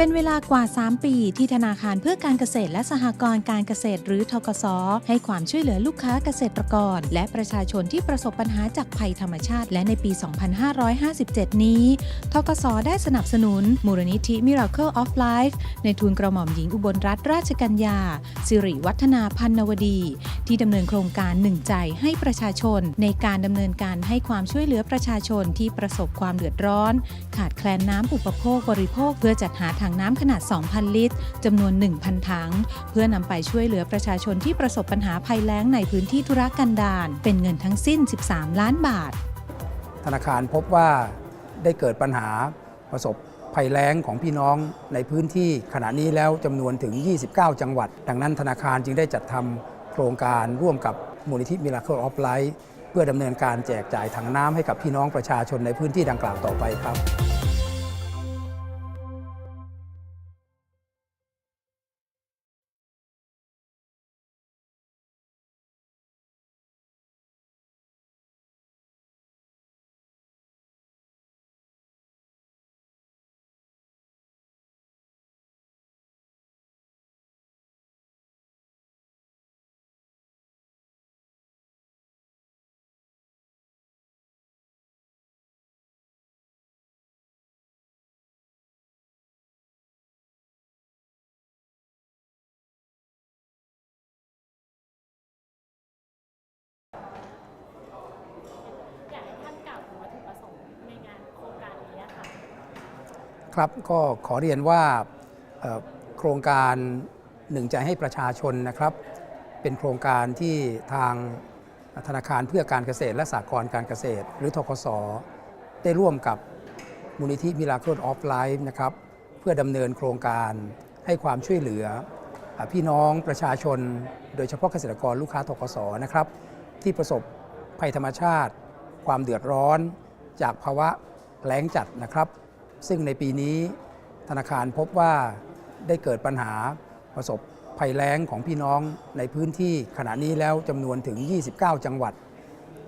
เป็นเวลากว่า 3 ปีที่ธนาคารเพื่อการเกษตรและสหกรณ์การเกษตรหรือทกส ให้ความช่วยเหลือลูกค้าเกษตรกร และประชาชนที่ประสบปัญหาจากภัยธรรมชาติ และในปี 2557 นี้ ทกส ได้สนับสนุน มูลนิธิ Miracle of Life ในทุนกระหม่อมหญิงอุบลรัตนราชกัญญา สิริวัฒนาพันนวดี ที่ดำเนินโครงการหนึ่งใจให้ประชาชน ในการดำเนินการให้ความช่วยเหลือประชาชนที่ประสบความเดือดร้อน ขาดแคลนน้ำอุปโภคบริโภคเพื่อจัดหาถังน้ำขนาด 2,000 ลิตรจำนวน 1,000 ถัง เพื่อนำไปช่วยเหลือประชาชนที่ประสบปัญหาภัยแล้งในพื้นที่ธุรกันดารเป็นเงินทั้งสิ้น 13 ล้านบาท ธนาคารพบว่าได้เกิดปัญหาประสบภัยแล้งของพี่น้องในพื้นที่ขณะนี้แล้วจำนวนถึง 29 จังหวัด ดังนั้นธนาคารจึงได้จัดทำโครงการร่วมกับมูลนิธิ Miracle of Life เพื่อดำเนินการแจกจ่ายถังน้ำให้กับพี่น้องประชาชนในพื้นที่ดังกล่าวต่อไปครับ ครับก็ขอเรียนว่าโครงการหนึ่งใจให้ประชาชนนะครับ เป็นโครงการที่ทางธนาคารเพื่อการเกษตรและสหกรณ์การเกษตร หรือทกสได้ร่วมกับมูลนิธิ Miracle of Life นะครับเพื่อดำเนินโครงการให้ความช่วยเหลือ พี่น้องประชาชน โดยเฉพาะเกษตรกรลูกค้าทกสนะครับ ที่ประสบภัยธรรมชาติ ความเดือดร้อน จากภาวะแล้งจัดนะครับ ซึ่งในปีนี้ธนาคารพบว่าได้เกิดปัญหาประสบภัยแล้งของพี่น้องในพื้นที่ขณะนี้แล้วจำนวนถึง 29 จังหวัด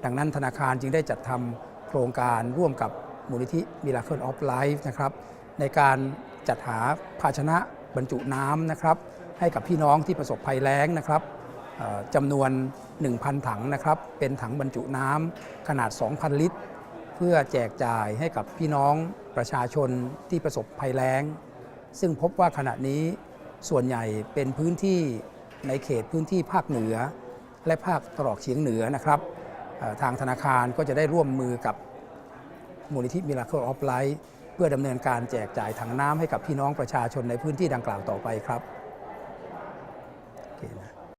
ดังนั้นธนาคารจึงได้จัดทำโครงการร่วมกับมูลนิธิ Miracle of Life นะครับในการจัดหาภาชนะบรรจุน้ำนะครับให้กับพี่น้องที่ประสบภัยแล้งนะครับจำนวน 1,000 ถังนะครับเป็นถังบรรจุน้ำขนาด 2,000 ลิตร พื่อแจกจ่ายให้กับพี่น้องประชาชนที่ประสบภัยแล้ง ซึ่งพบว่าขณะนี้ส่วนใหญ่เป็นพื้นที่ในเขตพื้นที่ภาคเหนือ และภาคตะวันอกเฉียงเหนือนะครับทางธนาคารก็จะได้ร่วมมือกับมูลนิธิ Miracle of Life เพื่อดำเนินการแจกจ่ายถังน้ำให้กับพี่น้องประชาชนในพื้นที่ดังกล่าวต่อไปครับ